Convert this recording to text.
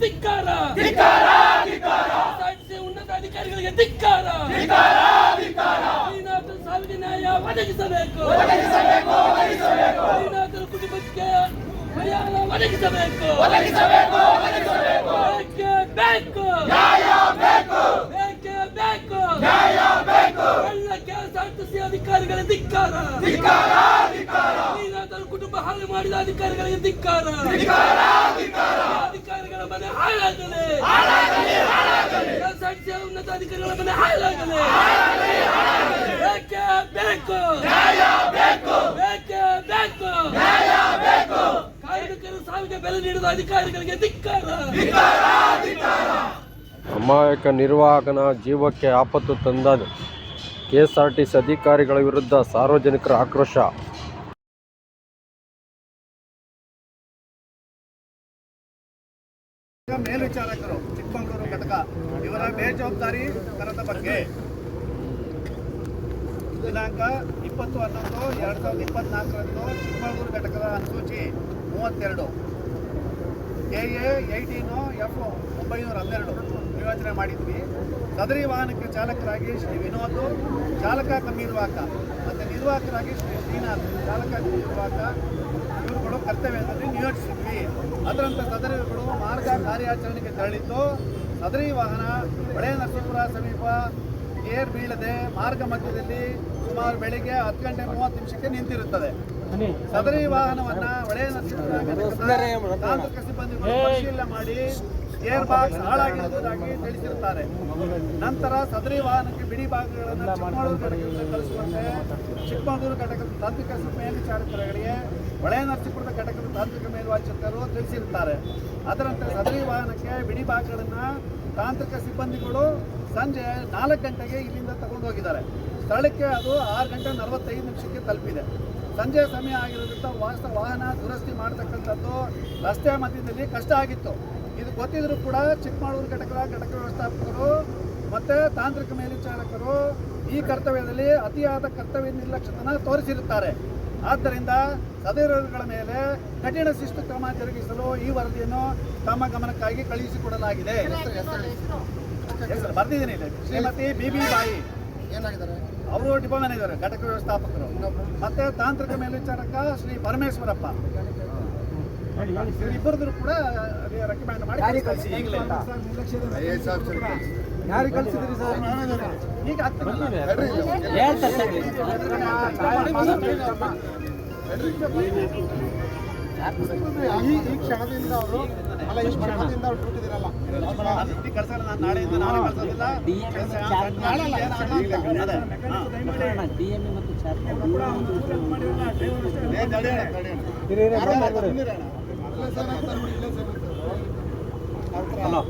ಧಿಕ್ಕಾರ ಕೆಎಸ್ಆರ್ಟಿಸಿ ಉನ್ನತಾಧಿಕಾರಿಗಳಿಗೆ ಧಿಕ್ಕಾರ ಸಾವಿಗೆ ನ್ಯಾಯ ಒದಗಿಸಬೇಕು ಕುಟುಂಬಕ್ಕೆ ಪರಿಹಾರ ಒದಗಿಸಬೇಕು ಬೇಕೇ. ಬೇಕು ಬೇಕೇ ಬೇಕು ಎಲ್ಲ ಅಧಿಕಾರಿಗಳ ಧಿಕ್ಕಾರ. ಹಾಳು ಮಾಡಿದ ಅಧಿಕಾರಿಗಳಿಗೆ ಧಿಕ್ಕಾರ. ಅಧಿಕಾರಿಗಳ ಮನೆ ಹಾಳಾಗಲಿ. ಉನ್ನತ ಅಧಿಕಾರಿಗಳ ಮನೆ ಹಾಳಾಗಲಿ. ಬೇಕೇ? ಬೇಕು. ಬೇಕೇ? ಬೇಕು. ಕಾರ್ಮಿಕರು ಸಾವಿಗೆ ಬೆಲೆ ನೀಡಿದ ಅಧಿಕಾರಿಗಳಿಗೆ ಧಿಕ್ಕಾರ. ಅಮಾಯಕ ನಿರ್ವಾಹಕನ ಜೀವಕ್ಕೆ ಆಪತ್ತು ತಂದ ಕೆಎಸ್ಆರ್ಟಿಸಿ ಅಧಿಕಾರಿಗಳ ವಿರುದ್ಧ ಸಾರ್ವಜನಿಕರ ಆಕ್ರೋಶ. ಮೇಲ್ವಿಚಾರಕರು, ಚಿಕ್ಕಮಗಳೂರು ಘಟಕ, ಇವರ ಬೇಜವಾಬ್ದಾರಿ ತರದ ಬಗ್ಗೆ. ದಿನಾಂಕ ಇಪ್ಪತ್ತು ಹನ್ನೊಂದು, ಎರಡು ಸಾವಿರದ ಇಪ್ಪತ್ನಾಲ್ಕರಂದು ಚಿಕ್ಕಮಗಳೂರು ಘಟಕದ ಅನುಸೂಚಿ ಮೂವತ್ತೆರಡು. ಕೆ ಎ ಏಯ್ಟೀನು ಎಫ್ ಒಂಬೈನೂರ ಹನ್ನೆರಡು ನಿಯೋಜನೆ ಮಾಡಿದ್ವಿ. ಸದರಿ ವಾಹನಕ್ಕೆ ಚಾಲಕರಾಗಿ ಶ್ರೀ ವಿನೋದ್, ಚಾಲಕ ಕಮ್ಮಿ ನಿರ್ವಾಹಕ ಮತ್ತು ನಿರ್ವಾಹಕರಾಗಿ ಶ್ರೀ ಶ್ರೀನಾಥ್, ಚಾಲಕ ನಿರ್ವಾಹಕ ಕರ್ತವ್ಯದಲ್ಲಿ ನಿಯೋಜಿಸಿದ್ವಿ ಅದರಂತೆ ಸದರಿಗಳು ಮಾರ್ಗ ಕಾರ್ಯಾಚರಣೆಗೆ ತೆರಳಿತು ಸದರಿ ವಾಹನ ಹೊಳೆ ನರಸೀಪುರ ಸಮೀಪ ಏರ್ ಬೀಳದೆ ಮಾರ್ಗ ಮಧ್ಯದಲ್ಲಿ ಸುಮಾರು ಬೆಳಿಗ್ಗೆ ಹತ್ತು ಗಂಟೆ ಮೂವತ್ತು ನಿಮಿಷಕ್ಕೆ ನಿಂತಿರುತ್ತದೆ. ಸದರಿ ವಾಹನವನ್ನ ಹೊಳೆ ನರಸೀಪುರ ತಾಂತ್ರಿಕ ಸಿಬ್ಬಂದಿಗಳು ಪರಿಶೀಲನೆ ಮಾಡಿ ಗೇರ್ ಬಾಕ್ಸ್ ಹಾಳಾಗಿರುವುದಾಗಿ ತಿಳಿಸಿರುತ್ತಾರೆ. ನಂತರ ಸದರಿ ವಾಹನಕ್ಕೆ ಬಿಡಿ ಭಾಗಗಳನ್ನು ಚಿಕ್ಕಮಗಳೂರು ಘಟಕದಿಂದ ಕಳಿಸುವಂತೆ ಚಿಕ್ಕಮಗಳೂರು ಘಟಕದ ತಾಂತ್ರಿಕ ಮೇಲ್ವಿಚಾರಕರುಗಳಿಗೆ ಹೊಳೆ ನರಸೀಪುರದ ಘಟಕದ ತಾಂತ್ರಿಕ ಮೇಲ್ವಿಚಾರಕರು ತಿಳಿಸಿರುತ್ತಾರೆ. ಅದರಂತೆ ಸದರಿ ವಾಹನಕ್ಕೆ ಬಿಡಿ ಭಾಗಗಳನ್ನು ತಾಂತ್ರಿಕ ಸಿಬ್ಬಂದಿಗಳು ಸಂಜೆ ನಾಲ್ಕು ಗಂಟೆಗೆ ಇಲ್ಲಿಂದ ತಗೊಂಡು ಹೋಗಿದ್ದಾರೆ ಸ್ಥಳಕ್ಕೆ ಅದು ಆರು ಗಂಟೆ ನಲವತ್ತೈದು ನಿಮಿಷಕ್ಕೆ ತಲುಪಿದೆ. ಸಂಜೆ ಸಮಯ ಆಗಿರೋದ್ರಿಂದ ವಾಸ ವಾಹನ ದುರಸ್ತಿ ಮಾಡತಕ್ಕಂಥದ್ದು ರಸ್ತೆ ಮಧ್ಯದಲ್ಲಿ ಕಷ್ಟ ಆಗಿತ್ತು. ಇದು ಗೊತ್ತಿದ್ರು ಕೂಡ ಚಿಕ್ಕಮಗಳೂರು ಘಟಕದ ಘಟಕ ವ್ಯವಸ್ಥಾಪಕರು ಮತ್ತು ತಾಂತ್ರಿಕ ಮೇಲ್ವಿಚಾರಕರು ಈ ಕರ್ತವ್ಯದಲ್ಲಿ ಅತಿಯಾದ ಕರ್ತವ್ಯ ನಿರ್ಲಕ್ಷ್ಯತನ ತೋರಿಸಿರುತ್ತಾರೆ. ಆದ್ದರಿಂದ ಸದಸ್ಯರುಗಳ ಮೇಲೆ ಕಠಿಣ ಶಿಸ್ತು ಕ್ರಮ ಜರುಗಿಸಲು ಈ ವರದಿಯನ್ನು ತಮ್ಮ ಗಮನಕ್ಕಾಗಿ ಕಳುಹಿಸಿಕೊಡಲಾಗಿದೆ. ಬರ್ತಿದ್ದೀನಿ ಶ್ರೀಮತಿ ಬಿ ಬಿ ಬಾಯಿ. ಅವರು ಡಿಪೋ ಇದ್ದಾರೆ ಘಟಕ ವ್ಯವಸ್ಥಾಪಕರು. ಮತ್ತೆ ತಾಂತ್ರಿಕ ಮೇಲ್ವಿಚಾರಕ ಶ್ರೀ ಪರಮೇಶ್ವರಪ್ಪ. ಇಬ್ಬರದ್ರು ಕೂಡ ರೆಕಮೆಂಡ್ ಮಾಡಿ ಯಾರಿಗೆ ಕಳಿಸಿದ್ರಿ ಸರ್ ಈಗ ಈ ಈ ಕ್ಷಣದಿಂದ ಅವರು ಅಲ್ಲ ಈ ಕ್ಷಣದಿಂದ ಅವ್ರು ಇಲ್ಲಿ ಕಳ್ಸಲ್ಲ ನಾನು ನಾಳೆಯಿಂದ ನಾಳೆ ಕಳ್ಸೋದಿಲ್ಲ ನಾಳೆ ಅಲ್ಲ. ಹಾ. ಏ, ತಡೆಯೋಣ, ಹಲೋ